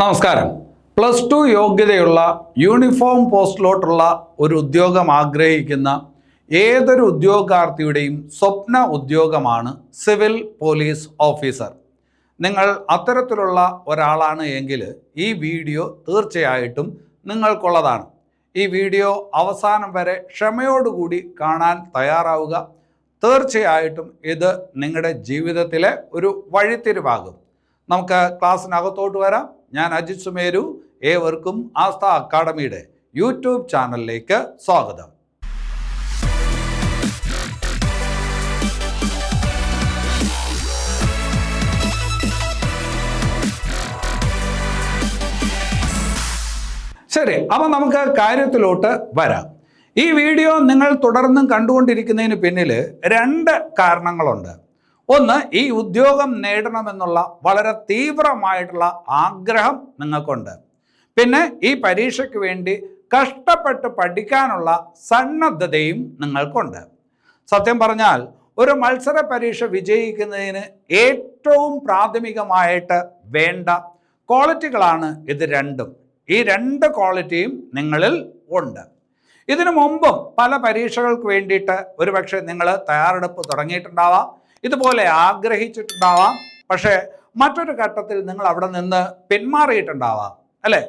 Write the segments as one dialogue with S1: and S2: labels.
S1: നമസ്കാരം. Plus two യോഗ്യതയുള്ള uniform പോസ്റ്റിലോട്ടുള്ള ഒരു ഉദ്യോഗം ആഗ്രഹിക്കുന്ന ഏതൊരു ഉദ്യോഗാർത്ഥിയുടെയും സ്വപ്ന ഉദ്യോഗമാണ് സിവിൽ പോലീസ് ഓഫീസർ. നിങ്ങൾ അത്തരത്തിലുള്ള ഒരാളാണ് എങ്കിൽ ഈ വീഡിയോ തീർച്ചയായിട്ടും നിങ്ങൾക്കുള്ളതാണ്. ഈ വീഡിയോ അവസാനം വരെ ക്ഷമയോടുകൂടി കാണാൻ തയ്യാറാവുക. തീർച്ചയായിട്ടും ഇത് നിങ്ങളുടെ ജീവിതത്തിലെ ഒരു വഴിത്തിരിവാകും. നമുക്ക് ക്ലാസ്സിനകത്തോട്ട് വരാം. ഞാൻ അജിത് സുമേരു ഏവർക്കും ആസ്ഥ അക്കാഡമിയുടെ യൂട്യൂബ് ചാനലിലേക്ക് സ്വാഗതം. ശരി അപ്പം നമുക്ക് കാര്യത്തിലോട്ട് വരാം. ഈ വീഡിയോ നിങ്ങൾ തുടർന്നും കണ്ടുകൊണ്ടിരിക്കുന്നതിന് പിന്നിൽ രണ്ട് കാരണങ്ങളുണ്ട്. ഒന്ന് ഈ ഉദ്യോഗം നേടണമെന്നുള്ള വളരെ തീവ്രമായിട്ടുള്ള ആഗ്രഹം നിങ്ങൾക്കുണ്ട്. പിന്നെ ഈ പരീക്ഷയ്ക്ക് വേണ്ടി കഷ്ടപ്പെട്ട് പഠിക്കാനുള്ള സന്നദ്ധതയും നിങ്ങൾക്കുണ്ട്. സത്യം പറഞ്ഞാൽ ഒരു മത്സര പരീക്ഷ വിജയിക്കുന്നതിന് ഏറ്റവും പ്രാഥമികമായിട്ട് വേണ്ട ക്വാളിറ്റികളാണ് ഇത് രണ്ടും. ഈ രണ്ട് ക്വാളിറ്റിയും നിങ്ങളിൽ ഉണ്ട്. ഇതിനു മുമ്പും പല പരീക്ഷകൾക്ക് വേണ്ടിയിട്ട് ഒരുപക്ഷെ നിങ്ങൾ തയ്യാറെടുപ്പ് തുടങ്ങിയിട്ടുണ്ടാവാം. ഇതുപോലെ ആഗ്രഹിച്ചിട്ടുണ്ടാവാം. പക്ഷേ മറ്റൊരു ഘട്ടത്തിൽ നിങ്ങൾ അവിടെ നിന്ന് പിന്മാറിയിട്ടുണ്ടാവാം. അല്ലേ?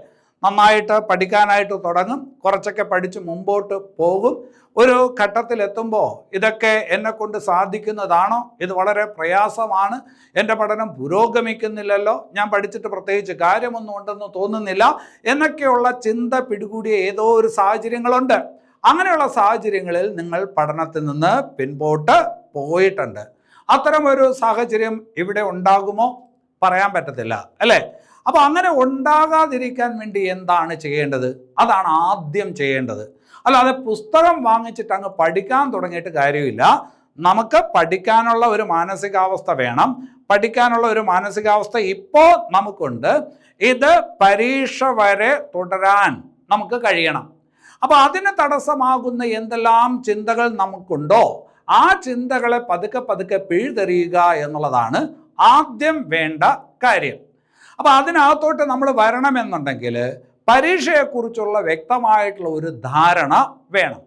S1: നന്നായിട്ട് പഠിക്കാനായിട്ട് തുടങ്ങും. കുറച്ചൊക്കെ പഠിച്ച് മുമ്പോട്ട് പോകും. ഒരു ഘട്ടത്തിൽ എത്തുമ്പോൾ ഇതൊക്കെ എന്നെ കൊണ്ട് സാധിക്കുന്നതാണോ? ഇത് വളരെ പ്രയാസമാണ്. എന്റെ പഠനം പുരോഗമിക്കുന്നില്ലല്ലോ. ഞാൻ പഠിച്ചിട്ട് പ്രത്യേകിച്ച് കാര്യമൊന്നും ഉണ്ടെന്ന് തോന്നുന്നില്ല. എന്നൊക്കെയുള്ള ചിന്ത പിടികൂടിയ ഏതോ ഒരു സാഹചര്യങ്ങളുണ്ട്. അങ്ങനെയുള്ള സാഹചര്യങ്ങളിൽ നിങ്ങൾ പഠനത്തിൽ നിന്ന് പിൻപോട്ട് പോയിട്ടുണ്ട്. അത്തരം ഒരു സാഹചര്യം ഇവിടെ ഉണ്ടാകുമോ? പറയാൻ പറ്റത്തില്ല അല്ലേ? അപ്പോൾ അങ്ങനെ ഉണ്ടാകാതിരിക്കാൻ വേണ്ടി എന്താണ് ചെയ്യേണ്ടത്? അതാണ് ആദ്യം ചെയ്യേണ്ടത്. അല്ലാതെ പുസ്തകം വാങ്ങിച്ചിട്ട് അങ്ങ് പഠിക്കാൻ തുടങ്ങിയിട്ട് കാര്യമില്ല. നമുക്ക് പഠിക്കാനുള്ള ഒരു മാനസികാവസ്ഥ വേണം. പഠിക്കാനുള്ള ഒരു മാനസികാവസ്ഥ ഇപ്പോൾ നമുക്കുണ്ട്. ഇത് പരീക്ഷ വരെ തുടരാൻ നമുക്ക് കഴിയണം. അപ്പോൾ അതിന് തടസ്സമാകുന്ന എന്തെല്ലാം ചിന്തകൾ നമുക്കുണ്ടോ? ആ ചിന്തകളെ പതുക്കെ പതുക്കെ പിഴുതെറിയുക എന്നുള്ളതാണ് ആദ്യം വേണ്ട കാര്യം. അപ്പോൾ അതിനകത്തോട്ട് നമ്മൾ വരണമെന്നുണ്ടെങ്കിൽ പരീക്ഷയെക്കുറിച്ചുള്ള വ്യക്തമായിട്ടുള്ള ഒരു ധാരണ വേണം.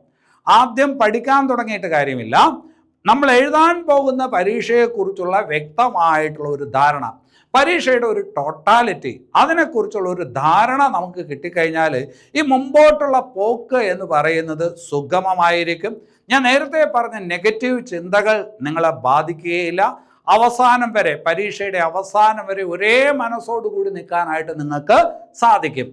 S1: ആദ്യം പഠിക്കാൻ തുടങ്ങിയിട്ട് കാര്യമില്ല. നമ്മൾ എഴുതാൻ പോകുന്ന പരീക്ഷയെക്കുറിച്ചുള്ള വ്യക്തമായിട്ടുള്ള ഒരു ധാരണ. പരീക്ഷയുടെ ഒരു ടോട്ടാലിറ്റി അതിനെക്കുറിച്ചുള്ള ഒരു ധാരണ നമുക്ക് കിട്ടിക്കഴിഞ്ഞാൽ ഈ മുമ്പോട്ടുള്ള പോക്ക് എന്ന് പറയുന്നത് സുഗമമായിരിക്കും. ഞാൻ നേരത്തെ പറഞ്ഞ നെഗറ്റീവ് ചിന്തകൾ നിങ്ങളെ ബാധിക്കുകയില്ല. അവസാനം വരെ പരീക്ഷയുടെ അവസാനം വരെ ഒരേ മനസ്സോടുകൂടി നിൽക്കാനായിട്ട് നിങ്ങൾക്ക് സാധിക്കും.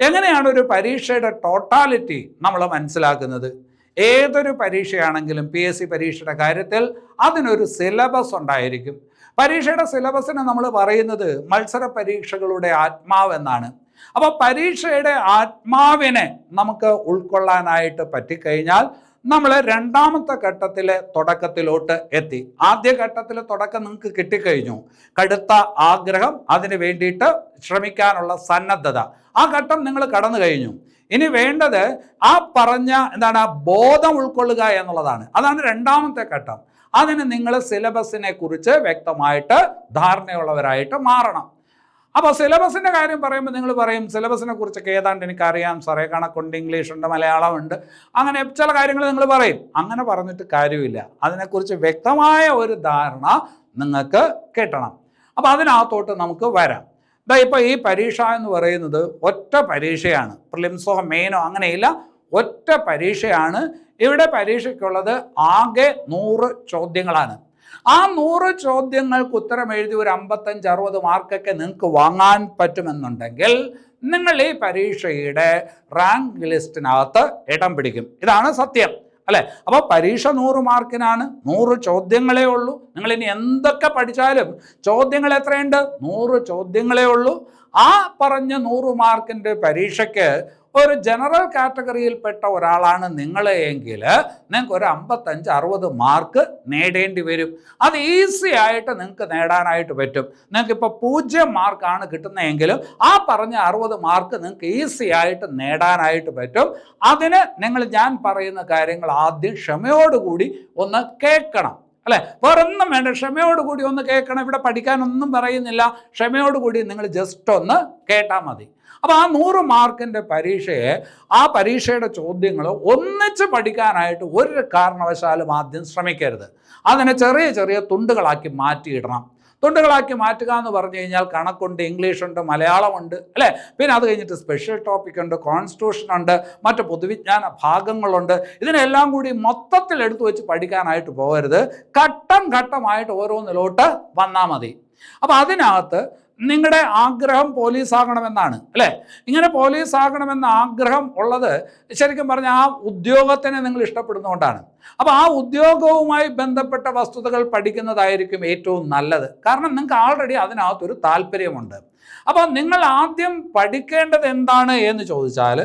S1: എങ്ങനെയാണ് ഒരു പരീക്ഷയുടെ ടോട്ടാലിറ്റി നമ്മൾ മനസ്സിലാക്കുന്നത്? ഏതൊരു പരീക്ഷയാണെങ്കിലും പി എസ് സി പരീക്ഷയുടെ കാര്യത്തിൽ അതിനൊരു സിലബസ് ഉണ്ടായിരിക്കും. പരീക്ഷയുടെ സിലബസിന് നമ്മൾ പറയുന്നത് മത്സര പരീക്ഷകളുടെ ആത്മാവെന്നാണ് അപ്പോൾ പരീക്ഷയുടെ ആത്മാവിനെ നമുക്ക് ഉൾക്കൊള്ളാനായിട്ട് പറ്റിക്കഴിഞ്ഞാൽ നമ്മൾ രണ്ടാമത്തെ ഘട്ടത്തിലെ തുടക്കത്തിലോട്ട് എത്തി. ആദ്യ ഘട്ടത്തിലെ തുടക്കം നിങ്ങൾക്ക് കിട്ടിക്കഴിഞ്ഞു. കടുത്ത ആഗ്രഹം അതിന് വേണ്ടിയിട്ട് ശ്രമിക്കാനുള്ള സന്നദ്ധത. ആ ഘട്ടം നിങ്ങൾ കടന്നു കഴിഞ്ഞു ഇനി വേണ്ടത് ആ പറഞ്ഞ എന്താണ് ബോധം ഉൾക്കൊള്ളുക എന്നുള്ളതാണ്. അതാണ് രണ്ടാമത്തെ ഘട്ടം. അതിന് നിങ്ങൾ സിലബസിനെ കുറിച്ച് വ്യക്തമായിട്ട് ധാരണയുള്ളവരായിട്ട് മാറണം. അപ്പോൾ സിലബസിന്റെ കാര്യം പറയുമ്പോൾ നിങ്ങൾ പറയും സിലബസിനെ കുറിച്ചൊക്കെ ഏതാണ്ട് എനിക്കറിയാം. സാറേ കണക്കുണ്ട് ഇംഗ്ലീഷ് ഉണ്ട് മലയാളം ഉണ്ട്. അങ്ങനെ ചില കാര്യങ്ങൾ നിങ്ങൾ പറയും. അങ്ങനെ പറഞ്ഞിട്ട് കാര്യമില്ല. അതിനെക്കുറിച്ച് വ്യക്തമായ ഒരു ധാരണ നിങ്ങൾക്ക് കിട്ടണം. അപ്പോൾ അതിനകത്തോട്ട് നമുക്ക് വരാം. ഇതാ ഇപ്പോൾ ഈ പരീക്ഷ എന്ന് പറയുന്നത് ഒറ്റ പരീക്ഷയാണ്. പ്രിലിംസോ മെയിനോ അങ്ങനെയില്ല. ഒറ്റ പരീക്ഷയാണ്. ഇവിടെ പരീക്ഷയ്ക്കുള്ളത് ആകെ നൂറ് ചോദ്യങ്ങളാണ്. ആ നൂറ് ചോദ്യങ്ങൾക്ക് ഉത്തരം എഴുതി ഒരു അമ്പത്തഞ്ച് അറുപത് മാർക്കൊക്കെ നിങ്ങൾക്ക് വാങ്ങാൻ പറ്റുമെന്നുണ്ടെങ്കിൽ നിങ്ങൾ ഈ പരീക്ഷയുടെ റാങ്ക് ലിസ്റ്റിനകത്ത് ഇടം പിടിക്കും. ഇതാണ് സത്യം. അല്ലേ? അപ്പോൾ പരീക്ഷ നൂറ് മാർക്കിനാണ് നൂറ് ചോദ്യങ്ങളേ ഉള്ളൂ. നിങ്ങൾ ഇനി എന്തൊക്കെ പഠിച്ചാലും ചോദ്യങ്ങൾ എത്രയുണ്ട്? നൂറ് ചോദ്യങ്ങളേ ഉള്ളൂ. ആ പറഞ്ഞ നൂറ് മാർക്കിന്റെ പരീക്ഷയ്ക്ക് ഒരു ജനറൽ കാറ്റഗറിയിൽപ്പെട്ട ഒരാളാണ് നിങ്ങളെ എങ്കിൽ നിങ്ങൾക്ക് ഒരു അമ്പത്തഞ്ച് അറുപത് മാർക്ക് നേടേണ്ടി വരും. അത് ഈസി ആയിട്ട് നിങ്ങൾക്ക് നേടാനായിട്ട് പറ്റും. നിങ്ങൾക്ക് ഇപ്പോൾ പൂജ്യം മാർക്കാണ് കിട്ടുന്നതെങ്കിലും ആ പറഞ്ഞ അറുപത് മാർക്ക് നിങ്ങൾക്ക് ഈസി ആയിട്ട് നേടാനായിട്ട് പറ്റും. അതിന് നിങ്ങൾ ഞാൻ പറയുന്ന കാര്യങ്ങൾ ആദ്യം ക്ഷമയോടുകൂടി ഒന്ന് കേൾക്കണം. അല്ലെ? വേറൊന്നും വേണ്ട. ക്ഷമയോടുകൂടി ഒന്ന് കേൾക്കണം. ഇവിടെ പഠിക്കാനൊന്നും പറയുന്നില്ല. ക്ഷമയോടുകൂടി നിങ്ങൾ ജസ്റ്റ് ഒന്ന് കേട്ടാൽ മതി. അപ്പോൾ ആ നൂറ് മാർക്കിന്റെ പരീക്ഷയെ ആ പരീക്ഷയുടെ ചോദ്യങ്ങൾ ഒന്നിച്ച് പഠിക്കാനായിട്ട് ഒരു കാരണവശാലും ആദ്യം ശ്രമിക്കരുത്. അതിനെ ചെറിയ ചെറിയ തുണ്ടുകളാക്കി മാറ്റിയിടണം. തുണ്ടുകളാക്കി മാറ്റുക എന്ന് പറഞ്ഞു കഴിഞ്ഞാൽ കണക്കുണ്ട് ഇംഗ്ലീഷുണ്ട് മലയാളമുണ്ട് അല്ലേ? പിന്നെ അത് കഴിഞ്ഞിട്ട് സ്പെഷ്യൽ ടോപ്പിക് ഉണ്ട് കോൺസ്റ്റിറ്റ്യൂഷൻ ഉണ്ട് മറ്റ് പൊതുവിജ്ഞാന ഭാഗങ്ങളുണ്ട്. ഇതിനെല്ലാം കൂടി മൊത്തത്തിൽ എടുത്തു വെച്ച് പഠിക്കാനായിട്ട് പോകരുത്. ഘട്ടം ഘട്ടമായിട്ട് ഓരോന്നിലോട്ട് വന്നാൽ മതി. അപ്പോൾ അതിനകത്ത് നിങ്ങളുടെ ആഗ്രഹം പോലീസ് ആകണമെന്നാണ് അല്ലേ? ഇങ്ങനെ പോലീസ് ആകണമെന്ന ആഗ്രഹം ഉള്ളത് ശരിക്കും പറഞ്ഞാൽ ആ ഉദ്യോഗത്തിനെ നിങ്ങൾ ഇഷ്ടപ്പെടുന്നതുകൊണ്ടാണ് അപ്പോൾ ആ ഉദ്യോഗവുമായി ബന്ധപ്പെട്ട വസ്തുതകൾ പഠിക്കുന്നതായിരിക്കും ഏറ്റവും നല്ലത്. കാരണം നിങ്ങൾക്ക് ആൾറെഡി അതിനകത്തൊരു താല്പര്യമുണ്ട്. അപ്പോൾ നിങ്ങൾ ആദ്യം പഠിക്കേണ്ടത് എന്താണ് എന്ന് ചോദിച്ചാൽ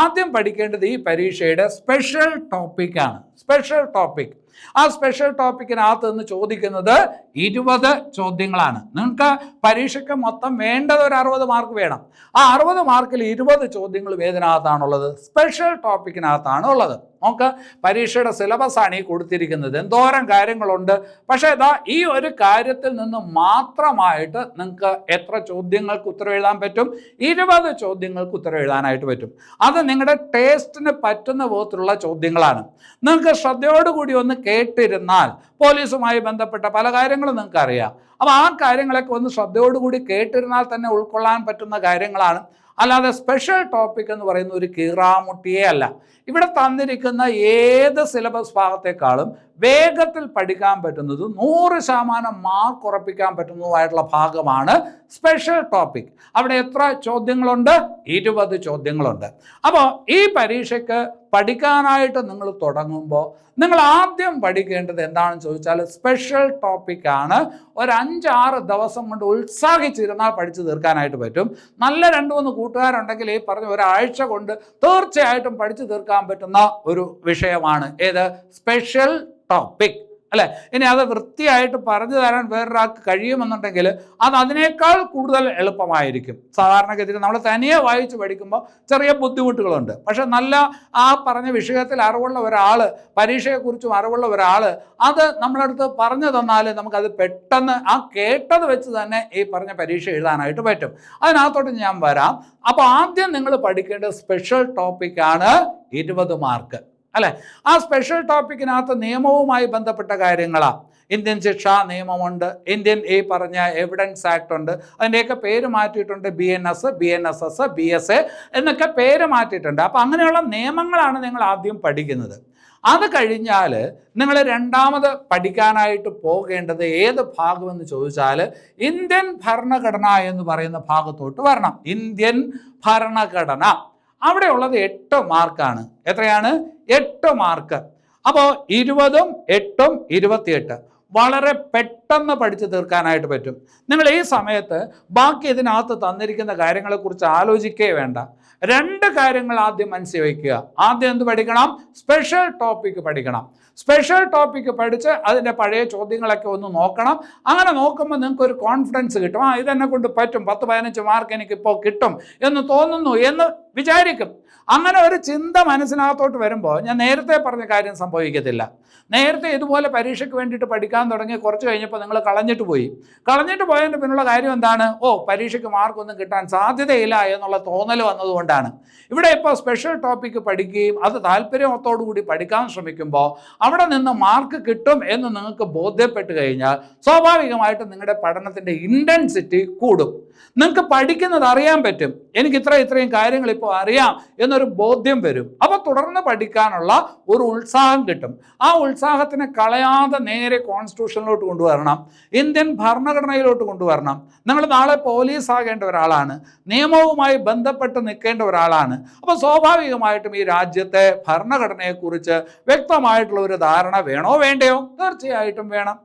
S1: ആദ്യം പഠിക്കേണ്ടത് ഈ പരീക്ഷയുടെ സ്പെഷ്യൽ ടോപ്പിക്കാണ് സ്പെഷ്യൽ ടോപ്പിക് ആ സ്പെഷ്യൽ ടോപ്പിക്കിനകത്ത് നിന്ന് ചോദിക്കുന്നത് ഇരുപത് ചോദ്യങ്ങളാണ്. നിങ്ങൾക്ക് പരീക്ഷയ്ക്ക് മൊത്തം വേണ്ടത് ഒരു അറുപത് മാർക്ക് വേണം. ആ അറുപത് മാർക്കിൽ ഇരുപത് ചോദ്യങ്ങൾ ഏതിനകത്താണുള്ളത് സ്പെഷ്യൽ ടോപ്പിക്കിനകത്താണ് ഉള്ളത് നമുക്ക് പരീക്ഷയുടെ സിലബസ് ആണ് ഈ കൊടുത്തിരിക്കുന്നത്. എന്തോരം കാര്യങ്ങളുണ്ട്. പക്ഷേ ഇതാ ഈ ഒരു കാര്യത്തിൽ നിന്ന് മാത്രമായിട്ട് നിങ്ങൾക്ക് എത്ര ചോദ്യങ്ങൾക്ക് ഉത്തരം എഴുതാൻ പറ്റും? ഇരുപത് ചോദ്യങ്ങൾക്ക് ഉത്തരം എഴുതാനായിട്ട് പറ്റും. അത് നിങ്ങളുടെ ടേസ്റ്റിന് പറ്റുന്ന വിധത്തിലുള്ള ചോദ്യങ്ങളാണ്. നിങ്ങൾക്ക് ശ്രദ്ധയോടുകൂടി ഒന്ന് കേട്ടിരുന്നാൽ പോലീസുമായി ബന്ധപ്പെട്ട പല കാര്യങ്ങളും നിങ്ങൾക്ക് അറിയാം അപ്പോൾ ആ കാര്യങ്ങളൊക്കെ ഒന്ന് ശ്രദ്ധയോടുകൂടി കേട്ടിരുന്നാൽ തന്നെ ഉൾക്കൊള്ളാൻ പറ്റുന്ന കാര്യങ്ങളാണ്. അല്ലാതെ സ്പെഷ്യൽ ടോപ്പിക് എന്ന് പറയുന്ന ഒരു കീറാമുട്ടിയേ അല്ല. ഇവിടെ തന്നിരിക്കുന്ന ഏത് സിലബസ് ഭാഗത്തെക്കാളും വേഗത്തിൽ പഠിക്കാൻ പറ്റുന്നത് നൂറ് ശതമാനം മാർക്ക് ഉറപ്പിക്കാൻ പറ്റുന്നതുമായിട്ടുള്ള ഭാഗമാണ് സ്പെഷ്യൽ ടോപ്പിക് അവിടെ എത്ര ചോദ്യങ്ങളുണ്ട്? ഇരുപത് ചോദ്യങ്ങളുണ്ട്. അപ്പോൾ ഈ പരീക്ഷയ്ക്ക് പഠിക്കാനായിട്ട് നിങ്ങൾ തുടങ്ങുമ്പോൾ നിങ്ങൾ ആദ്യം പഠിക്കേണ്ടത് എന്താണെന്ന് ചോദിച്ചാൽ സ്പെഷ്യൽ ടോപ്പിക്കാണ് ഒരു അഞ്ചാറ് ദിവസം കൊണ്ട് ഉത്സാഹിച്ചിരുന്നാൽ പഠിച്ചു തീർക്കാനായിട്ട് പറ്റും. നല്ല രണ്ട് മൂന്ന് കൂട്ടുകാരുണ്ടെങ്കിൽ ഈ പറഞ്ഞ ഒരാഴ്ച കൊണ്ട് തീർച്ചയായിട്ടും പഠിച്ചു തീർക്കാൻ പറ്റുന്ന ഒരു വിഷയമാണ്. ഏത്? സ്പെഷ്യൽ ടോപ്പിക് അല്ലേ? ഇനി അത് വൃത്തിയായിട്ട് പറഞ്ഞു തരാൻ വേറൊരാൾക്ക് കഴിയുമെന്നുണ്ടെങ്കിൽ അത് അതിനേക്കാൾ കൂടുതൽ എളുപ്പമായിരിക്കും. സാധാരണഗതിയിൽ നമ്മൾ തനിയെ വായിച്ച് പഠിക്കുമ്പോൾ ചെറിയ ബുദ്ധിമുട്ടുകളുണ്ട്. പക്ഷെ നല്ല ആ പറഞ്ഞ വിഷയത്തിൽ അറിവുള്ള ഒരാൾ പരീക്ഷയെക്കുറിച്ചും അറിവുള്ള ഒരാൾ അത് നമ്മളടുത്ത് പറഞ്ഞു തന്നാൽ നമുക്കത് പെട്ടെന്ന് ആ കേട്ടത് വെച്ച് തന്നെ ഈ പറഞ്ഞ പരീക്ഷ എഴുതാനായിട്ട് പറ്റും. അതിനകത്തോട്ട് ഞാൻ വരാം. അപ്പോൾ ആദ്യം നിങ്ങൾ പഠിക്കേണ്ട സ്പെഷ്യൽ ടോപ്പിക്കാണ് ഇരുപത് മാർക്ക്. അല്ലെ? ആ സ്പെഷ്യൽ ടോപ്പിക്കിനകത്ത് നിയമവുമായി ബന്ധപ്പെട്ട കാര്യങ്ങളാണ് ഇന്ത്യൻ ശിക്ഷാ നിയമമുണ്ട്. ഇന്ത്യൻ ഈ പറഞ്ഞ എവിഡൻസ് ആക്ട് ഉണ്ട്. അതിന്റെയൊക്കെ പേര് മാറ്റിയിട്ടുണ്ട് B N S B N S S B S A എന്നൊക്കെ പേര് മാറ്റിയിട്ടുണ്ട്. അപ്പോൾ അങ്ങനെയുള്ള നിയമങ്ങളാണ് നിങ്ങൾ ആദ്യം പഠിക്കുന്നത്. അത് കഴിഞ്ഞാൽ നിങ്ങൾ രണ്ടാമത് പഠിക്കാനായിട്ട് പോകേണ്ടത് ഏത് ഭാഗമെന്ന് ചോദിച്ചാൽ ഇന്ത്യൻ ഭരണഘടന എന്ന് പറയുന്ന ഭാഗത്തോട്ട് വരണം. ഇന്ത്യൻ ഭരണഘടന. അവിടെയുള്ളത് എട്ട് മാർക്കാണ്. എത്രയാണ്? എട്ട് മാർക്ക്. അപ്പോൾ ഇരുപതും എട്ടും ഇരുപത്തിയെട്ട്. വളരെ പെട്ടെന്ന് പഠിച്ചു തീർക്കാനായിട്ട് പറ്റും. നിങ്ങൾ ഈ സമയത്ത് ബാക്കി ഇതിനകത്ത് തന്നിരിക്കുന്ന കാര്യങ്ങളെക്കുറിച്ച് ആലോചിക്കേ വേണ്ട. രണ്ട് കാര്യങ്ങൾ ആദ്യം മനസ്സിൽ വയ്ക്കുക. ആദ്യം എന്ത് പഠിക്കണം? സ്പെഷ്യൽ ടോപ്പിക്ക് പഠിക്കണം. സ്പെഷ്യൽ ടോപ്പിക്ക് പഠിച്ച് അതിന്റെ പഴയ ചോദ്യങ്ങളൊക്കെ ഒന്ന് നോക്കണം. അങ്ങനെ നോക്കുമ്പോൾ നിങ്ങൾക്ക് ഒരു കോൺഫിഡൻസ് കിട്ടും. ആ ഇതെന്നെ കൊണ്ട് പറ്റും. പത്ത് പതിനഞ്ച് മാർക്ക് എനിക്കിപ്പോൾ കിട്ടും എന്ന് തോന്നുന്നു എന്ന് വിചാരിക്കും. അങ്ങനെ ഒരു ചിന്ത മനസ്സിനകത്തോട്ട് വരുമ്പോൾ ഞാൻ നേരത്തെ പറഞ്ഞ കാര്യം സംഭവിക്കത്തില്ല. നേരത്തെ ഇതുപോലെ പരീക്ഷയ്ക്ക് വേണ്ടിയിട്ട് പഠിക്കാൻ തുടങ്ങി കുറച്ച് കഴിഞ്ഞപ്പോൾ നിങ്ങൾ കളഞ്ഞിട്ട് പോയി. കളഞ്ഞിട്ട് പോയതിന്റെ പിന്നുള്ള കാര്യം എന്താണ്? ഓ പരീക്ഷയ്ക്ക് മാർക്കൊന്നും കിട്ടാൻ സാധ്യതയില്ല എന്നുള്ള തോന്നൽ വന്നതുകൊണ്ടാണ്. ഇവിടെ ഇപ്പോൾ സ്പെഷ്യൽ ടോപ്പിക്ക് പഠിക്കുകയും അത് താല്പര്യത്തോടുകൂടി പഠിക്കാൻ ശ്രമിക്കുമ്പോൾ അവിടെ നിന്ന് മാർക്ക് കിട്ടും എന്ന് നിങ്ങൾക്ക് ബോധ്യപ്പെട്ട് കഴിഞ്ഞാൽ സ്വാഭാവികമായിട്ടും നിങ്ങളുടെ പഠനത്തിന്റെ ഇന്റൻസിറ്റി കൂടും. നിങ്ങൾക്ക് പഠിക്കുന്നത് അറിയാൻ പറ്റും. എനിക്ക് ഇത്ര ഇത്രയും കാര്യങ്ങൾ ഇപ്പോൾ അറിയാം എന്നൊരു ബോധ്യം വരും. അപ്പോൾ തുടർന്ന് പഠിക്കാനുള്ള ഒരു ഉത്സാഹം കിട്ടും. ആ ഉത്സാഹത്തിനെ കളയാതെ നേരെ കോൺസ്റ്റിറ്റ്യൂഷനിലോട്ട് കൊണ്ടുവരണം. ഇന്ത്യൻ ഭരണഘടനയിലോട്ട് കൊണ്ടുവരണം. നിങ്ങൾ നാളെ പോലീസ് ആകേണ്ട ഒരാളാണ്. നിയമവുമായി ബന്ധപ്പെട്ട് നിൽക്കേണ്ട ഒരാളാണ്. അപ്പോൾ സ്വാഭാവികമായിട്ടും ഈ രാജ്യത്തെ ഭരണഘടനയെക്കുറിച്ച് വ്യക്തമായിട്ടുള്ള ഒരു ധാരണ വേണോ വേണ്ടയോ? തീർച്ചയായിട്ടും വേണം.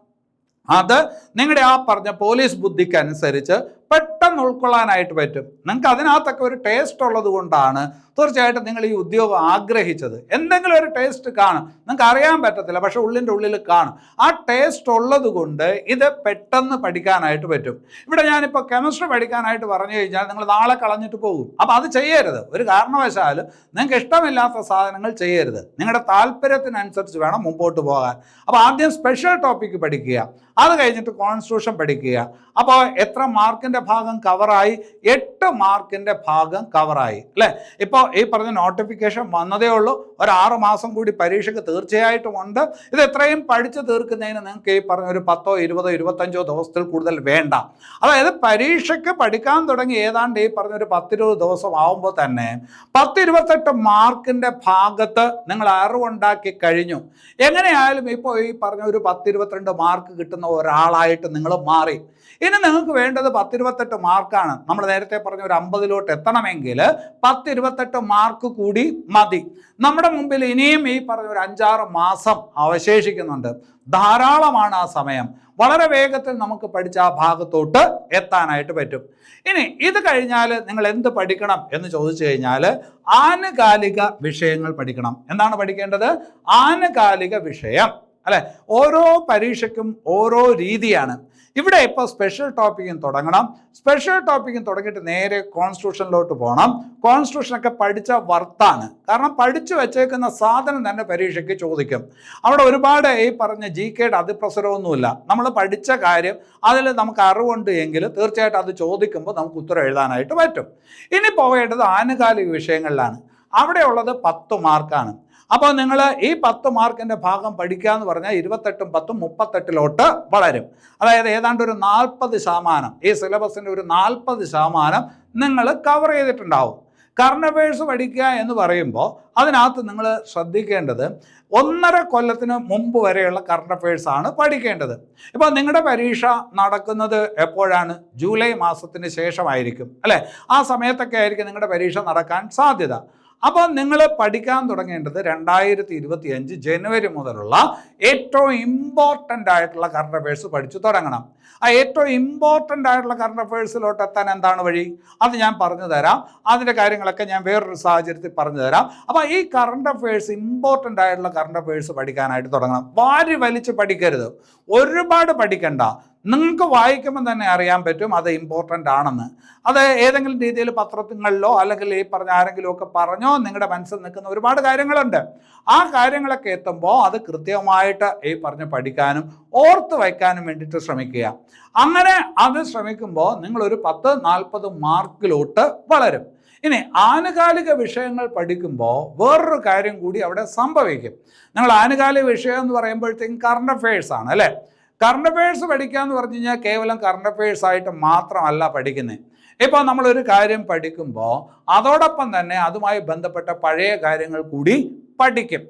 S1: അത് നിങ്ങളുടെ ആ പറഞ്ഞ പോലീസ് ബുദ്ധിക്ക് അനുസരിച്ച് പെട്ടെന്ന് ഉൾക്കൊള്ളാനായിട്ട് പറ്റും. നിങ്ങൾക്ക് അതിനകത്തൊക്കെ ഒരു ടേസ്റ്റ് ഉള്ളത് കൊണ്ടാണ് തീർച്ചയായിട്ടും നിങ്ങൾ ഈ ഉദ്യോഗം ആഗ്രഹിച്ചത്. എന്തെങ്കിലും ഒരു ടേസ്റ്റ് കാണും. നിങ്ങൾക്ക് അറിയാൻ പറ്റത്തില്ല പക്ഷെ ഉള്ളിന്റെ ഉള്ളിൽ കാണും. ആ ടേസ്റ്റ് ഉള്ളത് കൊണ്ട് ഇത് പെട്ടെന്ന് പഠിക്കാനായിട്ട് പറ്റും. ഇവിടെ ഞാനിപ്പോൾ കെമിസ്ട്രി പഠിക്കാനായിട്ട് പറഞ്ഞു കഴിഞ്ഞാൽ നിങ്ങൾ നാളെ കളഞ്ഞിട്ട് പോകും. അപ്പോൾ അത് ചെയ്യരുത്. ഒരു കാരണവശാലും നിങ്ങൾക്ക് ഇഷ്ടമില്ലാത്ത സാധനങ്ങൾ ചെയ്യരുത്. നിങ്ങളുടെ താല്പര്യത്തിനനുസരിച്ച് വേണം മുമ്പോട്ട് പോകാൻ. അപ്പോൾ ആദ്യം സ്പെഷ്യൽ ടോപ്പിക്ക് പഠിക്കുക. അത് കഴിഞ്ഞിട്ട് കോൺസ്റ്റിറ്റ്യൂഷൻ പഠിക്കുക. അപ്പോൾ എത്ര മാർക്കിന്റെ ഭാഗം കവറായി എട്ട് മാർക്കിന്റെ ഭാഗം കവറായി അല്ലേ? ഇപ്പോൾ ഈ പറഞ്ഞ നോട്ടിഫിക്കേഷൻ വന്നതേ ഉള്ളൂ. ഒരു ആറ് മാസം കൂടി പരീക്ഷയ്ക്ക് തീർച്ചയായിട്ടും ഉണ്ട് ഇത് എത്രയും പഠിച്ച് തീർക്കുന്നതിന് നിങ്ങൾക്ക് ഈ പറഞ്ഞ ഒരു പത്തോ ഇരുപതോ ഇരുപത്തഞ്ചോ ദിവസത്തിൽ കൂടുതൽ വേണ്ട. അതായത് പരീക്ഷയ്ക്ക് പഠിക്കാൻ തുടങ്ങി ഏതാണ്ട് ഈ പറഞ്ഞ ഒരു പത്തിരുപത് ദിവസം ആവുമ്പോൾ തന്നെ പത്തിരുപത്തെട്ട് മാർക്കിന്റെ ഭാഗത്ത് നിങ്ങൾ അറിവുണ്ടാക്കി കഴിഞ്ഞു. എങ്ങനെയായാലും ഇപ്പോൾ ഈ പറഞ്ഞ ഒരു പത്തിരുപത്തിരണ്ട് മാർക്ക് കിട്ടുന്ന ഒരാളായിട്ട് നിങ്ങൾ മാറി. ഇനി നിങ്ങൾക്ക് വേണ്ടത് പത്തിരുപത്തെട്ട് മാർക്കാണ്. നമ്മൾ നേരത്തെ പറഞ്ഞ ഒരു അമ്പതിലോട്ട് എത്തണമെങ്കിൽ പത്തിരുപത്തെട്ട് മാർക്ക് കൂടി മതി. നമ്മുടെ മുമ്പിൽ ഇനിയും ഈ പറഞ്ഞ ഒരു അഞ്ചാറ് മാസം അവശേഷിക്കുന്നുണ്ട്. ധാരാളമാണ് ആ സമയം. വളരെ വേഗത്തിൽ നമുക്ക് പഠിച്ച ആ ഭാഗത്തോട്ട് എത്താനായിട്ട് പറ്റും. ഇനി ഇത് കഴിഞ്ഞാൽ നിങ്ങൾ എന്ത് പഠിക്കണം എന്ന് ചോദിച്ചു കഴിഞ്ഞാൽ ആനുകാലിക വിഷയങ്ങൾ പഠിക്കണം. എന്താണ് പഠിക്കേണ്ടത്? ആനുകാലിക വിഷയം. അല്ലെ? ഓരോ പരീക്ഷയ്ക്കും ഓരോ രീതിയാണ്. ഇവിടെ ഇപ്പോൾ സ്പെഷ്യൽ ടോപ്പിക്കും തുടങ്ങണം. സ്പെഷ്യൽ ടോപ്പിക്കും തുടങ്ങിയിട്ട് നേരെ കോൺസ്റ്റിറ്റ്യൂഷനിലോട്ട് പോകണം കോൺസ്റ്റിറ്റ്യൂഷനൊക്കെ പഠിച്ച വർത്താണ്. കാരണം പഠിച്ചു വെച്ചേക്കുന്ന സാധനം തന്നെ പരീക്ഷയ്ക്ക് ചോദിക്കും. അവിടെ ഒരുപാട് ഈ പറഞ്ഞ ജി കെയുടെ അതിപ്രസരമൊന്നുമില്ല. നമ്മൾ പഠിച്ച കാര്യം അതിൽ നമുക്ക് അറിവുണ്ട് എങ്കിൽ തീർച്ചയായിട്ടും അത് ചോദിക്കുമ്പോൾ നമുക്ക് ഉത്തരം എഴുതാനായിട്ട് പറ്റും. ഇനി പോകേണ്ടത് ആനുകാലിക വിഷയങ്ങളിലാണ്. അവിടെയുള്ളത് പത്ത് മാർക്കാണ് അപ്പോൾ നിങ്ങൾ ഈ പത്ത് മാർക്കിന്റെ ഭാഗം പഠിക്കുക എന്ന് പറഞ്ഞാൽ ഇരുപത്തെട്ടും പത്തും മുപ്പത്തെട്ടിലോട്ട് വളരും. അതായത് ഏതാണ്ട് ഒരു നാൽപ്പത് ശതമാനം ഈ സിലബസിന്റെ ഒരു നാൽപ്പത് ശതമാനം നിങ്ങൾ കവർ ചെയ്തിട്ടുണ്ടാവും. കറണ്ട് അഫയേഴ്സ് പഠിക്കുക എന്ന് പറയുമ്പോൾ അതിനകത്ത് നിങ്ങൾ ശ്രദ്ധിക്കേണ്ടത് ഒന്നര കൊല്ലത്തിന് മുമ്പ് വരെയുള്ള കറണ്ട് അഫയേഴ്സ് ആണ് പഠിക്കേണ്ടത്. ഇപ്പോൾ നിങ്ങളുടെ പരീക്ഷ നടക്കുന്നത് എപ്പോഴാണ്? ജൂലൈ മാസത്തിന് ശേഷമായിരിക്കും അല്ലേ? ആ സമയത്തൊക്കെ ആയിരിക്കും നിങ്ങളുടെ പരീക്ഷ നടക്കാൻ സാധ്യത. അപ്പോൾ നിങ്ങൾ പഠിക്കാൻ തുടങ്ങേണ്ടത് രണ്ടായിരത്തി ഇരുപത്തി അഞ്ച് ജനുവരി മുതലുള്ള ഏറ്റവും ഇമ്പോർട്ടന്റ് ആയിട്ടുള്ള കറണ്ട് അഫയേഴ്സ് പഠിച്ചു തുടങ്ങണം. ആ ഏറ്റവും ഇമ്പോർട്ടന്റ് ആയിട്ടുള്ള കറണ്ട് അഫയേഴ്സിലോട്ട് എത്താൻ എന്താണ് വഴി? അത് ഞാൻ പറഞ്ഞു തരാം. അതിന്റെ കാര്യങ്ങളൊക്കെ ഞാൻ വേറൊരു സാഹചര്യത്തിൽ പറഞ്ഞു തരാം. അപ്പോൾ ഈ കറണ്ട് അഫയേഴ്സ് ഇമ്പോർട്ടന്റ് ആയിട്ടുള്ള കറണ്ട് അഫയേഴ്സ് പഠിക്കാനായിട്ട് തുടങ്ങണം. വാരി വലിച്ച് പഠിക്കരുത്. ഒരുപാട് പഠിക്കണ്ട. നിങ്ങൾക്ക് വായിക്കുമ്പോൾ തന്നെ അറിയാൻ പറ്റും അത് ഇമ്പോർട്ടന്റ് ആണെന്ന്. അത് ഏതെങ്കിലും രീതിയിൽ പത്രങ്ങളിലോ അല്ലെങ്കിൽ ഈ പറഞ്ഞ ആരെങ്കിലും ഒക്കെ പറഞ്ഞോ നിങ്ങളുടെ മനസ്സിൽ നിൽക്കുന്ന ഒരുപാട് കാര്യങ്ങളുണ്ട്. ആ കാര്യങ്ങളൊക്കെ എത്തുമ്പോൾ അത് കൃത്യമായിട്ട് ഈ പറഞ്ഞ് പഠിക്കാനും ഓർത്ത് വയ്ക്കാനും വേണ്ടിയിട്ട് ശ്രമിക്കുക. അങ്ങനെ അത് ശ്രമിക്കുമ്പോൾ നിങ്ങളൊരു പത്ത് നാൽപ്പത് മാർക്കിലോട്ട് വളരും. ഇനി ആനുകാലിക വിഷയങ്ങൾ പഠിക്കുമ്പോൾ വേറൊരു കാര്യം കൂടി അവിടെ സംഭവിക്കും. നിങ്ങൾ ആനുകാലിക വിഷയം എന്ന് പറയുമ്പോഴത്തേക്കും കറണ്ട് അഫയേഴ്സ് ആണ് അല്ലേ? കറണ്ട് അഫയേഴ്സ് പഠിക്കുക എന്ന് പറഞ്ഞു കഴിഞ്ഞാൽ കേവലം കറണ്ട് അഫയേഴ്സ് ആയിട്ട് മാത്രമല്ല പഠിക്കുന്നത് ഇപ്പോൾ ഒരു കാര്യം പഠിക്കുമ്പോൾ അതോടൊപ്പം തന്നെ അതുമായി ബന്ധപ്പെട്ട പഴയ കാര്യങ്ങൾ കൂടി പഠിക്കും.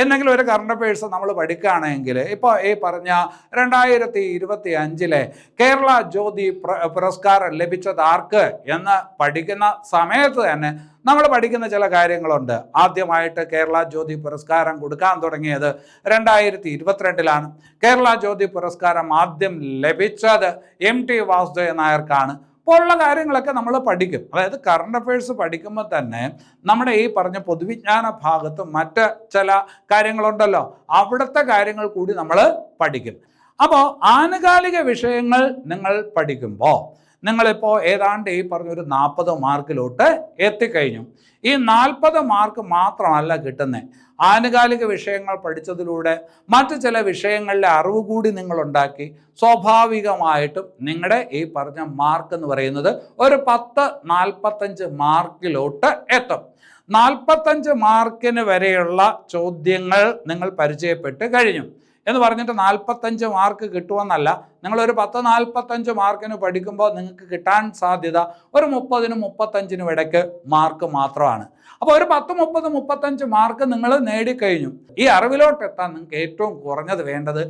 S1: എന്തെങ്കിലും ഒരു കറണ്ട് അഫയേഴ്സ് നമ്മൾ പഠിക്കുകയാണെങ്കിൽ ഇപ്പോൾ ഈ പറഞ്ഞ രണ്ടായിരത്തി ഇരുപത്തി അഞ്ചിലെ കേരള ജ്യോതി പുരസ്കാരം ലഭിച്ചത് ആർക്ക് എന്ന് പഠിക്കുന്ന സമയത്ത് തന്നെ നമ്മൾ പഠിക്കുന്ന ചില കാര്യങ്ങളുണ്ട്. ആദ്യമായിട്ട് കേരള ജ്യോതി പുരസ്കാരം കൊടുക്കാൻ തുടങ്ങിയത് രണ്ടായിരത്തി ഇരുപത്തിരണ്ടിലാണ് കേരള ജ്യോതി പുരസ്കാരം ആദ്യം ലഭിച്ചത് എം ടി വാസുദേവ നായർക്കാണ്. പോലുള്ള കാര്യങ്ങളൊക്കെ നമ്മൾ പഠിക്കും. അതായത് കറണ്ട് അഫയേഴ്സ് പഠിക്കുമ്പോൾ തന്നെ നമ്മുടെ ഈ പറഞ്ഞ പൊതുവിജ്ഞാന ഭാഗത്ത് മറ്റ് ചില കാര്യങ്ങളുണ്ടല്ലോ. അവിടുത്തെ കാര്യങ്ങൾ കൂടി നമ്മൾ പഠിക്കും. അപ്പോൾ ആനുകാലിക വിഷയങ്ങൾ നിങ്ങൾ പഠിക്കുമ്പോൾ നിങ്ങളിപ്പോൾ ഏതാണ്ട് ഈ പറഞ്ഞൊരു നാൽപ്പത് മാർക്കിലോട്ട് എത്തിക്കഴിഞ്ഞു. ഈ നാൽപ്പത് മാർക്ക് മാത്രമല്ല കിട്ടുന്നത് ആനുകാലിക വിഷയങ്ങൾ പഠിച്ചതിലൂടെ മറ്റു ചില വിഷയങ്ങളിലെ അറിവ് കൂടി നിങ്ങളുണ്ടാക്കി സ്വാഭാവികമായിട്ടും നിങ്ങളുടെ ഈ പറഞ്ഞ മാർക്ക് എന്ന് പറയുന്നത് ഒരു പത്ത് നാൽപ്പത്തഞ്ച് മാർക്കിലോട്ട് എത്തും. നാൽപ്പത്തഞ്ച് മാർക്കിന് വരെയുള്ള ചോദ്യങ്ങൾ നിങ്ങൾ പരിചയപ്പെട്ട് കഴിഞ്ഞു. എന്ന് പറഞ്ഞിട്ട് നാൽപ്പത്തഞ്ച് മാർക്ക് കിട്ടുമെന്നല്ല. നിങ്ങളൊരു പത്ത് നാൽപ്പത്തഞ്ച് മാർക്കിന് പഠിക്കുമ്പോൾ നിങ്ങൾക്ക് കിട്ടാൻ സാധ്യത ഒരു മുപ്പതിനും മുപ്പത്തഞ്ചിനും ഇടയ്ക്ക് മാർക്ക് മാത്രമാണ്. അപ്പോൾ ഒരു പത്ത് മുപ്പത് മുപ്പത്തഞ്ച് മാർക്ക് നിങ്ങൾ നേടിക്കഴിഞ്ഞു. ഈ അറിവിലോട്ട് എത്താൻ നിങ്ങൾക്ക് ഏറ്റവും കുറഞ്ഞത് വേണ്ടത്